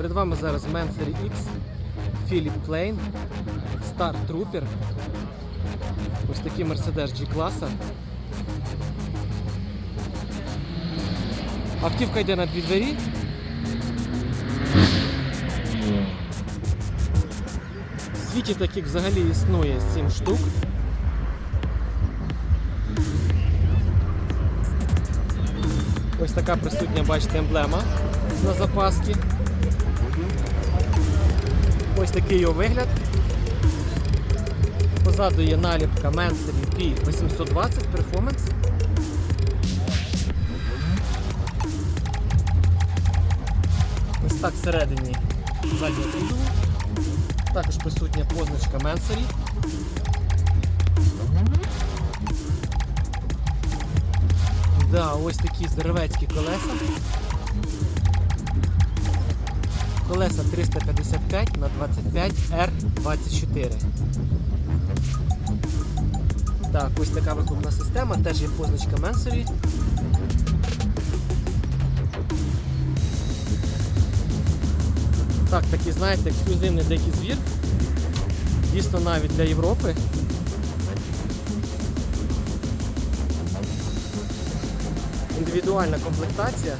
Перед вами зараз Mansory X, Philip Plain, Star Trooper. Ось такий Mercedes G-класа. Автівка йде на дві двері. В світі таких взагалі існує 7 штук. Ось така присутня, бачите, емблема на запаски. Ось такий його вигляд. Позаду є наліпка Mansory P820 Performance. Ось так всередині заднього кузову. Також присутня позначка Mansory. Да, ось такі здоровецькі колеса. Колеса 355 на 25 R24. Так, ось така вихлопна система, теж є позначка Mansory. Так, такий, знаєте, ексклюзивний дикий звір. Дійсно навіть для Європи. Індивідуальна комплектація.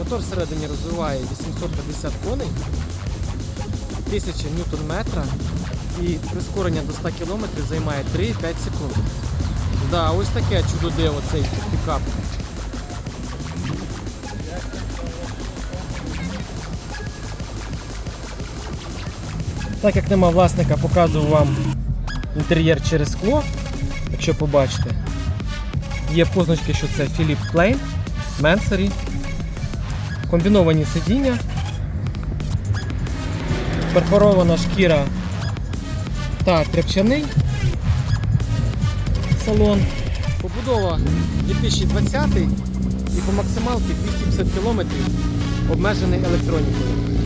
Мотор всередині розвиває 850 коней, 1000 ньютон метра і прискорення до 100 км займає 3-5 секунд. Да, ось таке чудо диво цей пікап. Так як нема власника, показую вам інтер'єр через скло, якщо побачите. Є позначки, що це Philip Plain, Mansory, комбіновані сидіння, перфорована шкіра та тряпчаний салон. Побудова 2020 і по максималці 250 км обмежений електронікою.